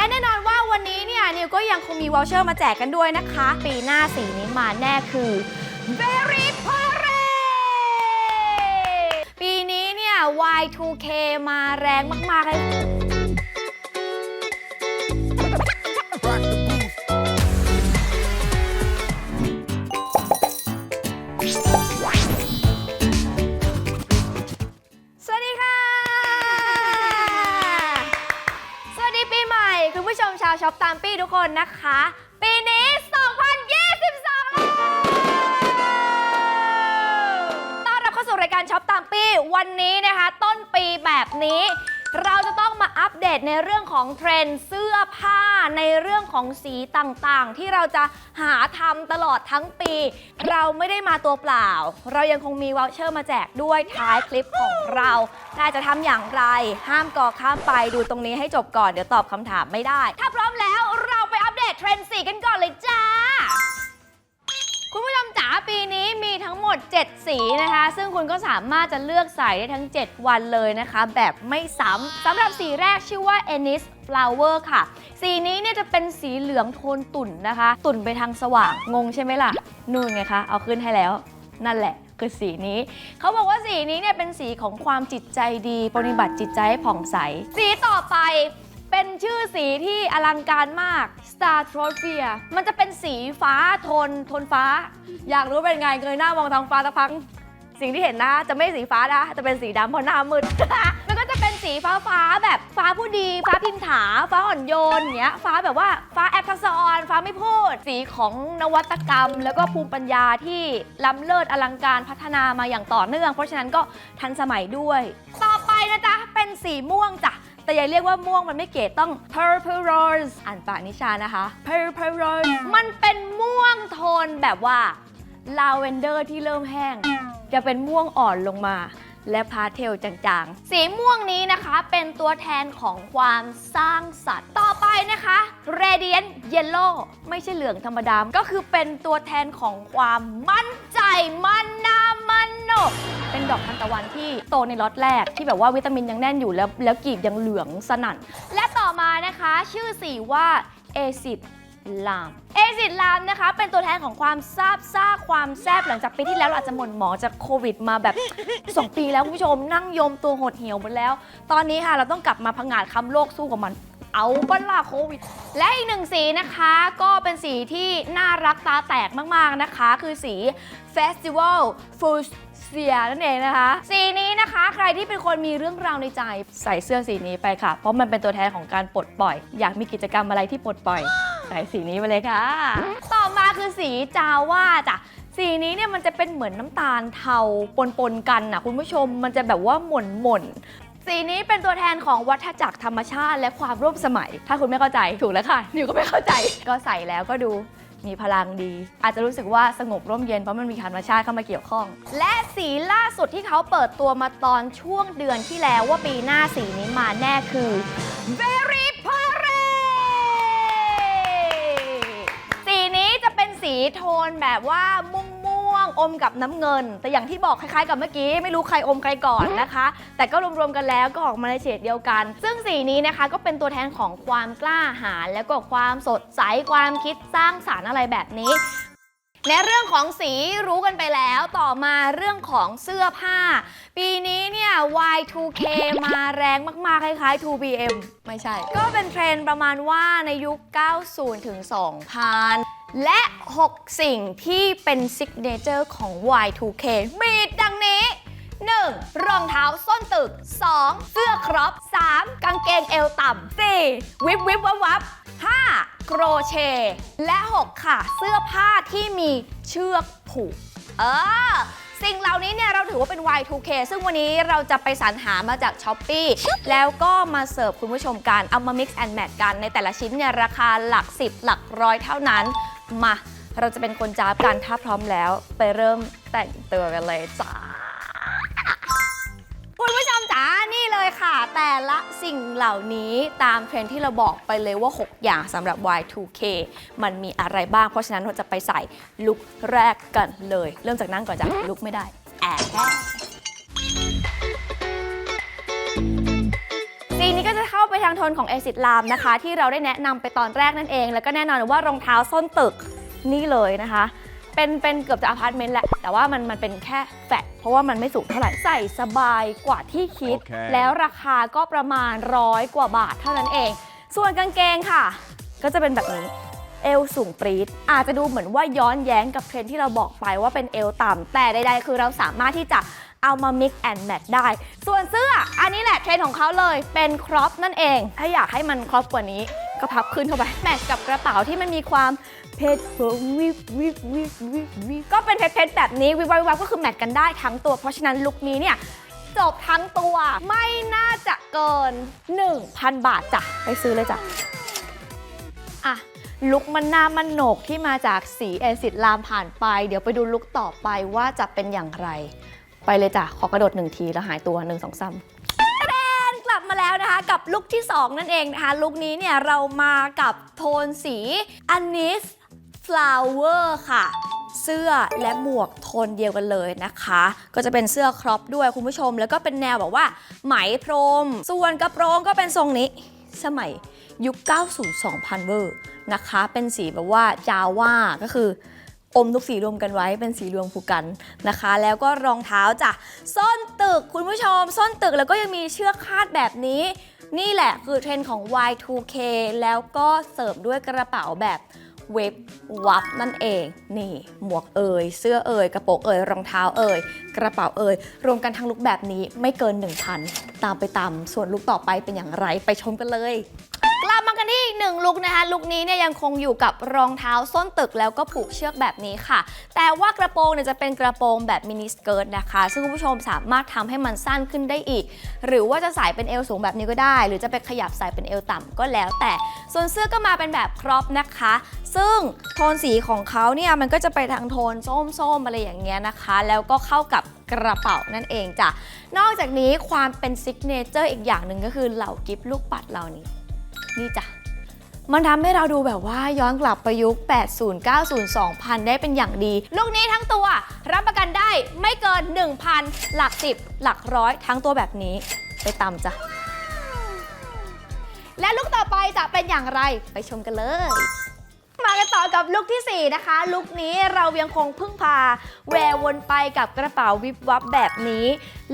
และแน่นอนว่าวันนี้เนี่ยนิวก็ยังคงมีวอลเชอร์มาแจกกันด้วยนะคะ ปีหน้าสีนี้มาแน่คือ Very p a r a ปีนี้เนี่ย Y2K มาแรงมากๆเลย คนนะคะ ปีนี้ 2022แล้วต้อนรับเข้าสู่รายการช็อปตามปี้วันนี้นะคะ ต้นปีแบบนี้ เราจะต้องมาอัปเดตในเรื่องของเทรนด์เสื้อผ้าในเรื่องของสีต่างๆ ที่เราจะหาทำตลอดทั้งปี เราไม่ได้มาตัวเปล่า เรายังคงมีวอลเชอร์มาแจกด้วยท้ายคลิปของเราแต่จะทำอย่างไร ห้ามก่อข้ามไปดูตรงนี้ให้จบก่อนเดี๋ยวตอบคำถามไม่ได้ ถ้าพร้อมแล้ว เทรนด์สีกันก่อนเลยจ้า คุณผู้ชมจ๋าปีนี้มีทั้งหมด 7 สีนะคะ ซึ่งคุณก็สามารถจะเลือกใส่ได้ทั้ง 7 วันเลยนะคะ แบบไม่ซ้ำสำหรับสีแรกชื่อว่า Ennis Flower ค่ะ สีนี้เนี่ยจะเป็นสีเหลืองโทนตุ่นนะคะ ตุ่นไปทางสว่างงงใช่ไหมล่ะ นู่นไงคะ เอาขึ้นให้แล้ว นั่นแหละคือสีนี้ เขาบอกว่าสีนี้เนี่ยเป็นสีของความจิตใจดี ปฏิบัติจิตใจให้ผ่องใส สีต่อไป เป็นชื่อสีที่อลังการมาก Star Trophy มันจะเป็นสีฟ้าโทนโทนฟ้า อยากรู้เป็นไงเงยหน้ามองท้องฟ้าสักพักสิ่งที่เห็นนะจะไม่สีฟ้านะ จะเป็นสีดำเพราะหน้ามืด มันก็จะเป็นสีฟ้าฟ้าแบบฟ้าผู้ดี ฟ้าพิมถา ฟ้าอ่อนโยนเงี้ย ฟ้าแบบว่าฟ้าแอปทักษะออน ฟ้าไม่พูด สีของนวัตกรรม แล้วก็ภูมิปัญญาที่ล้ำเลิศอลังการพัฒนามาอย่างต่อเนื่อง เพราะฉะนั้นก็ทันสมัยด้วย ต่อไปนะจ๊ะเป็นสีม่วงจ้ะ แต่อย่าเรียกว่าม่วงมันไม่เก๋ต้อง purple rose อ่านปากนิชานะคะ purple rose มันเป็นม่วงโทนแบบว่าลาเวนเดอร์ที่เริ่มแห้ง จะเป็นม่วงอ่อนลงมา และพาเทลจางๆ สีม่วงนี้นะคะเป็นตัวแทนของความสร้างสรรค์ต่อไปนะคะ radiant yellow ไม่ใช่เหลืองธรรมดา ก็คือเป็นตัวแทนของความมั่นใจมันนา โนเป็นดอกทานตะวันที่โตในล็อตแรกที่แบบว่าวิตามินยังแน่นอยู่แล้วแล้วกลีบยังเหลืองสนั่น และต่อมานะคะชื่อสีว่าเอซิดลาม เอซิดลามนะคะ เป็นตัวแทนของความซาบซ่าความแซบหลังจากปีที่แล้วเราอาจจะหม่นหมองจากโควิดมาแบบ 2 ปีแล้วคุณผู้ชมนั่งยมตัวหดเหี่ยวหมดแล้ว ตอนนี้ค่ะเราต้องกลับมาพังงาดคำโลกสู้กับมัน เอาปะล่าโควิด และอีกหนึ่งสีนะคะ ก็เป็นสีที่น่ารักตาแตกมากๆนะคะ คือสี Festival f u s เสียนั่นเองนะคะ สีนี้นะคะใครที่เป็นคนมีเรื่องราวในใจใส่เสื้อสีนี้ไปค่ะ เพราะมันเป็นตัวแทนของการปลดปล่อย อยากมีกิจกรรมอะไรที่ปลดปล่อย ใส่สีนี้ไปเลยค่ะ ต่อมาคือสีจาว่าจ้ะสีนี้เนี่ยมันจะเป็นเหมือนน้ำตาลเทาปนๆกันนะคุณผู้ชมมันจะแบบว่าหม่นหม่น สีนี้เป็นตัวแทนของวัฏจักรธรรมชาติ และความร่วมสมัย ถ้าคุณไม่เข้าใจถูกแล้วค่ะ นิวก็ไม่เข้าใจ ก็ใส่แล้วก็ดูมีพลังดี อาจจะรู้สึกว่าสงบร่มเย็นเพราะมันมีธรรมชาติเข้ามาเกี่ยวข้อง และสีล่าสุดที่เขาเปิดตัวมาตอนช่วงเดือนที่แล้วว่าปีหน้าสีนี้มาแน่คือ Very p a r a สีนี้จะเป็นสีโทนแบบว่าม อมกับน้ำเงิน แต่อย่างที่บอกคล้ายๆ กับเมื่อกี้ไม่รู้ใครอมใครก่อนนะคะ แต่ก็รวมๆกันแล้วก็ออกมาในเฉดเดียวกัน ซึ่งสีนี้นะคะก็เป็นตัวแทนของความกล้าหาญแล้วก็ความสดใสความคิดสร้างสารรค์อะไรแบบนี้ในเรื่องของสีรู้กันไปแล้วต่อมาเรื่องของเสื้อผ้า ปีนี้เนี่ย Y2K มาแรงมาก ๆ คล้าย ๆ 2PM ไม่ใช่ ก็เป็นเทรนด์ประมาณว่าในยุค 90 ถึง 2000 และ 6 สิ่งที่เป็นซิกเนเจอร์ของ Y2K มีดังนี้ 1. รองเท้าส้นตึก 2. เสื้อครอป 3. กางเกงเอวต่ำ 4. วิบวิบวับวับ 5. โครเชต์และ 6 ค่ะ เสื้อผ้าที่มีเชือกผูก เออ สิ่งเหล่านี้เนี่ยเราถือว่าเป็น Y2K ซึ่งวันนี้เราจะไปสรรหามาจาก s h อ p e e แล้วก็มาเสิร์ฟคุณผู้ชมกันเอามา mix and match กันในแต่ละชิ้นเนี่ยราคาหลัก 10 หลักร้อยเท่านั้น มา เราจะเป็นคนจ้าบกันถ้าพร้อมแล้ว ไปเริ่มแต่งตัวกันเลยจ้าคุณผู้ชมจ๋านี่เลยค่ะ แต่ละสิ่งเหล่านี้ตามเทรนที่เราบอกไปเลยว่า 6 อย่างสำหรับ Y2K มันมีอะไรบ้าง เพราะฉะนั้นเราจะไปใส่ลุคแรกกันเลย เริ่มจากนั่งก่อนจ้ะลุคไม่ได้แอบ ทางโทนของเอซิดลามนะคะ ที่เราได้แนะนำไปตอนแรกนั่นเอง แล้วก็แน่นอนว่ารองเท้าส้นตึกนี่เลยนะคะ เป็นเป็นเกือบจะอพาร์ตเมนต์แหละ แต่ว่ามันมันเป็นแค่แฟลตเพราะว่ามันไม่สูงเท่าไหร่ ใส่สบายกว่าที่คิดโอเคแล้วราคาก็ประมาณร้อยกว่าบาทเท่านั้นเอง ส่วนกางเกงค่ะ ก็จะเป็นแบบนี้เอวสูงปรี๊ดอาจจะดูเหมือนว่าย้อนแย้งกับเทรนด์ที่เราบอกไปว่าเป็นเอวต่ำแต่ใดๆ คือเราสามารถที่จะ เอามา mix and match ได้ ส่วนเสื้ออันนี้แหละเทรนด์ของเขาเลยเป็นครอปนั่นเอง ถ้าอยากให้มันครอปกว่านี้ก็พับขึ้นเข้าไป แมทช์กับกระเป๋าที่มันมีความเพชรวิบวิบวิบวิบวิบก็เป็นเพชรเพชรแบบนี้วิบวับวิบวับก็คือแมทกันได้ทั้งตัว เพราะฉะนั้นลุคนี้เนี่ยจบทั้งตัวไม่น่าจะเกิน 1,000 บาทจ้ะไปซื้อเลยจ้ะอะลุกมันหน้ามันโหนกที่มาจากสีเอซิดลามผ่านไป เดี๋ยวไปดูลุกต่อไปว่าจะเป็นอย่างไร ไปเลยจ้ะ ขอกระโดดหนึ่งทีแล้วหายตัวหนึ่งสองสามแดนกลับมาแล้วนะคะกับลุกที่ 2 นั่นเองนะคะลุกนี้เนี่ยเรามากับโทนสีอันนิส flower ค่ะ เสื้อและหมวกโทนเดียวกันเลยนะคะ ก็จะเป็นเสื้อครอปด้วยคุณผู้ชม แล้วก็เป็นแนวแบบว่า ไหมพรม ส่วนกระโปรงก็เป็นทรงนี้ สมัยยุค 90 2000 เวอร์นะคะ เป็นสีแบบว่าจาว่าก็คือ อมทุกสีรวมกันไว้เป็นสีรวมผูกกันนะคะ แล้วก็รองเท้าจ้ะส้นตึกคุณผู้ชม ส้นตึกแล้วก็ยังมีเชือกคาดแบบนี้ นี่แหละคือเทรนด์ของ Y2K แล้วก็เสริมด้วยกระเป๋าแบบเว็บวับนั่นเอง นี่หมวกเอ่ยเสื้อเอ่ยกระโปรงเอ่ยรองเท้าเอ่ยกระเป๋าเอ่ยรวมกันทั้งลุกแบบนี้ไม่เกิน 1,000 ตามไปตามส่วนลุกต่อไปเป็นอย่างไรไปชมกันเลย หนึ่งลุกนะคะลุกนี้เนี่ยยังคงอยู่กับรองเท้าส้นตึกแล้วก็ผูกเชือกแบบนี้ค่ะ แต่ว่ากระโปรงเนี่ยจะเป็นกระโปรงแบบมินิสเกิร์ตนะคะ ซึ่งคุณผู้ชมสามารถทำให้มันสั้นขึ้นได้อีก หรือว่าจะใส่เป็นเอวสูงแบบนี้ก็ได้ หรือจะไปขยับใส่เป็นเอวต่ำก็แล้ว แต่ส่วนเสื้อก็มาเป็นแบบครอปนะคะ ซึ่งโทนสีของเขาเนี่ยมันก็จะไปทางโทนส้มๆอะไรอย่างเงี้ยนะคะ แล้วก็เข้ากับกระเป๋านั่นเองจ้ะ นอกจากนี้ความเป็นซิกเนเจอร์อีกอย่างหนึ่งก็คือเหล่ากิฟต์ลูกปัดเหล่านี้ นี่จ้ะ มันทำให้เราดูแบบว่าย้อนกลับไปยุค80 90 2000 ได้เป็นอย่างดี ลูกนี้ทั้งตัวรับประกันได้ไม่เกิน 1,000 หลัก 10 หลักร้อยทั้งตัวแบบนี้ ไปตามจ้ะ และลูกต่อไปจะเป็นอย่างไรไปชมกันเลยมากันต่อกับลุคที่ 4 นะคะ ลุคนี้เรายังคงพึ่งพา แวววนไปกับกระเป๋าวิบวับแบบนี้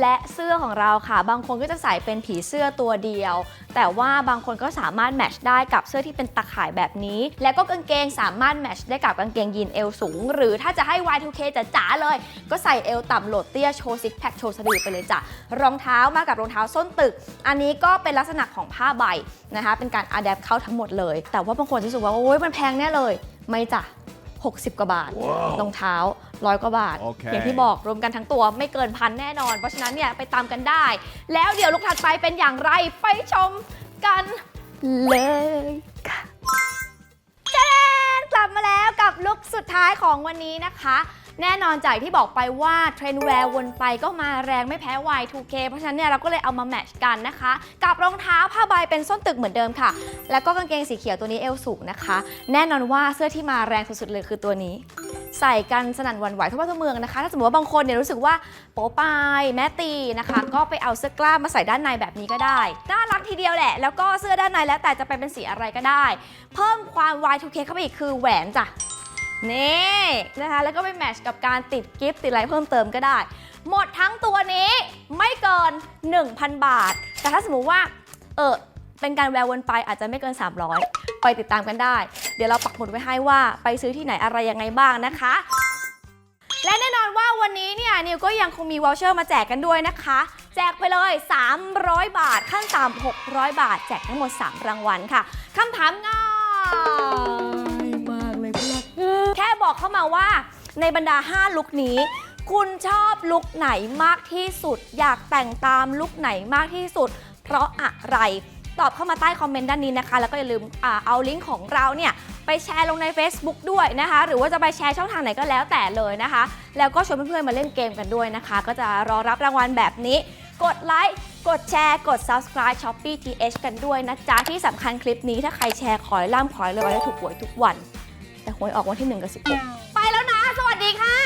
และเสื้อของเราค่ะ บางคนก็จะใส่เป็นผีเสื้อตัวเดียว แต่ว่าบางคนก็สามารถแมทช์ได้กับเสื้อที่เป็นตะข่ายแบบนี้ และก็กางเกงสามารถแมทช์ได้กับกางเกงยีนเอวสูง หรือถ้าจะให้ Y2K จ๋าๆเลย ก็ใส่เอวต่ำโหลดเตี้ยโชว์ซิกแพคโชว์สะดือไปเลยจ้ะรองเท้ามากับรองเท้าส้นตึก อันนี้ก็เป็นลักษณะของผ้าใบนะคะเป็นการอัดแอปเข้าทั้งหมดเลย แต่ว่าบางคนรู้สึกว่าโอ้ยมันแพงแน่เลย ไม่จ้ะ 60 กว่าบาทว้าวรองเท้าร้อยกว่าบาทโอเคอย่างที่บอกรวมกันทั้งตัวไม่เกินพันแน่นอน เพราะฉะนั้นเนี่ยไปตามกันได้ แล้วเดี๋ยวลูกถัดไปเป็นอย่างไรไปชมกันเลยค่ะแจ้นกลับมาแล้วกับลุคสุดท้ายของวันนี้นะคะ แน่นอนจากที่บอกไปว่าเทรนด์แวร์วนไปก็มาแรงไม่แพ้ Y2K เพราะฉะนั้นเนี่ยเราก็เลยเอามาแมทช์กันนะคะ กับรองเท้าผ้าใบเป็นส้นตึกเหมือนเดิมค่ะ แล้วก็กางเกงสีเขียวตัวนี้เอวสูงนะคะ แน่นอนว่าเสื้อที่มาแรงสุดๆเลยคือตัวนี้ ใส่กันสนั่นวันไหวทั่วบ้านทั่วเมืองนะคะ ถ้าสมมติว่าบางคนเนี่ยรู้สึกว่าโป๊ปายแม่ตีนะคะ ก็ไปเอาเสื้อกล้ามมาใส่ด้านในแบบนี้ก็ได้น่ารักทีเดียวแหละ แล้วก็เสื้อด้านในแล้วแต่จะไปเป็นสีอะไรก็ได้ เพิ่มความ Y2K เข้าไปอีกคือแหวนจ้ะ นี่นะคะแล้วก็ไปแมทช์กับการติดกิฟต์ติดอะไรเพิ่มเติมก็ได้ หมดทั้งตัวนี้ไม่เกิน 1,000 บาท แต่ถ้าสมมุติว่าเออเป็นการแวววนไปอาจจะไม่เกิน 300 ไปติดตามกันได้ เดี๋ยวเราปักหมุดไว้ให้ว่าไปซื้อที่ไหนอะไรยังไงบ้างนะคะ และแน่นอนว่าวันนี้เนี่ยนิวก็ยังคงมีวอลเชอร์มาแจกกันด้วยนะคะ แจกไปเลย 300 บาทขั้นต่ำ600 บาท แจกทั้งหมด 3 รางวัลค่ะคำถามง่าย บอกเข้ามาว่า ในบรรดา 5 ลุคนี้ คุณชอบลุคไหนมากที่สุด อยากแต่งตามลุคไหนมากที่สุด เพราะอะไร ตอบเข้ามาใต้คอมเมนต์ด้านนี้นะคะ แล้วก็อย่าลืมอเอาลิงก์ของเราเนี่ยไปแชร์ลงใน Facebook ด้วยนะคะ หรือว่าจะไปแชร์ช่องทางไหนก็แล้วแต่เลยนะคะ แล้วก็ชวนเพื่อนๆมาเล่นเกมกันด้วยนะคะ ก็จะรอรับรางวัลแบบนี้ กดไลค์กดแชร์ กด subscribe Shopee TH กันด้วยนะจ๊ะ ที่สำคัญคลิปนี้ถ้าใครแชร์ขอให้ล่ำขอให้รวยและถูกหวยทุกวัน แต่หวยออกวันที่ 1 กับ 16 ไปแล้วนะ สวัสดีค่ะ